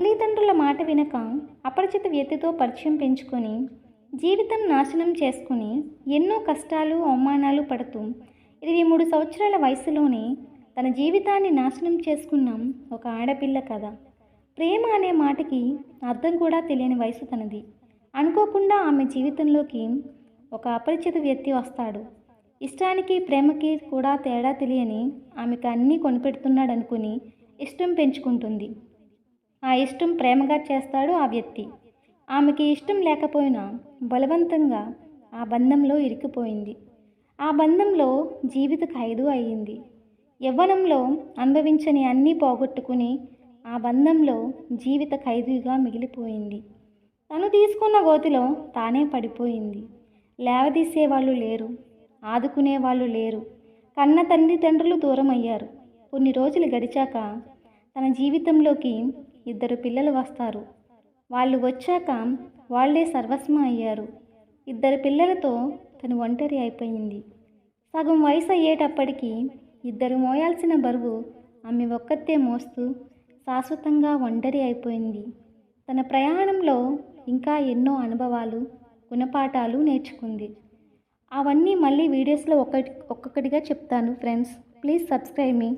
తల్లిదండ్రుల మాట వినక అపరిచిత వ్యక్తితో పరిచయం పెంచుకొని జీవితం నాశనం చేసుకుని ఎన్నో కష్టాలు అవమానాలు పడుతూ ఇరవై మూడు సంవత్సరాల వయసులోనే తన జీవితాన్ని నాశనం చేసుకున్న ఒక ఆడపిల్ల కథ. ప్రేమ అనే మాటకి అర్థం కూడా తెలియని వయసు తనది. అనుకోకుండా ఆమె జీవితంలోకి ఒక అపరిచిత వ్యక్తి వస్తాడు. ఇష్టానికి ప్రేమకి కూడా తేడా తెలియని ఆమెకు అన్నీ కొనిపెడుతున్నాడనుకుని ఇష్టం పెంచుకుంటుంది. ఆ ఇష్టం ప్రేమగా చేస్తాడు ఆ వ్యక్తి. ఆమెకి ఇష్టం లేకపోయినా బలవంతంగా ఆ బంధంలో ఇరికిపోయింది ఆ బంధంలో జీవిత ఖైదు అయ్యింది. యవ్వనంలో అనుభవించని అన్నీ పోగొట్టుకుని ఆ బంధంలో జీవిత ఖైదీగా మిగిలిపోయింది. తను తీసుకున్న గోతిలో తానే పడిపోయింది. లేవదీసే వాళ్ళు లేరు. ఆదుకునే వాళ్ళు లేరు. కన్న తల్లిదండ్రులు దూరం అయ్యారు కొన్ని రోజులు గడిచాక తన జీవితంలోకి ఇద్దరు పిల్లలు వస్తారు. వాళ్ళు వచ్చాక వాళ్ళే సర్వస్వం అయ్యారు. ఇద్దరు పిల్లలతో తను ఒంటరి అయిపోయింది. సగం వయసు అయ్యేటప్పటికీ ఇద్దరు మోయాల్సిన బరువు ఆమె ఒక్కతే మోస్తూ శాశ్వతంగా ఒంటరి అయిపోయింది. తన ప్రయాణంలో ఇంకా ఎన్నో అనుభవాలు గుణపాఠాలు నేర్చుకుంది. అవన్నీ మళ్ళీ వీడియోస్లో ఒక్కటి ఒక్కొక్కటిగా చెప్తాను ఫ్రెండ్స్. Please subscribe me.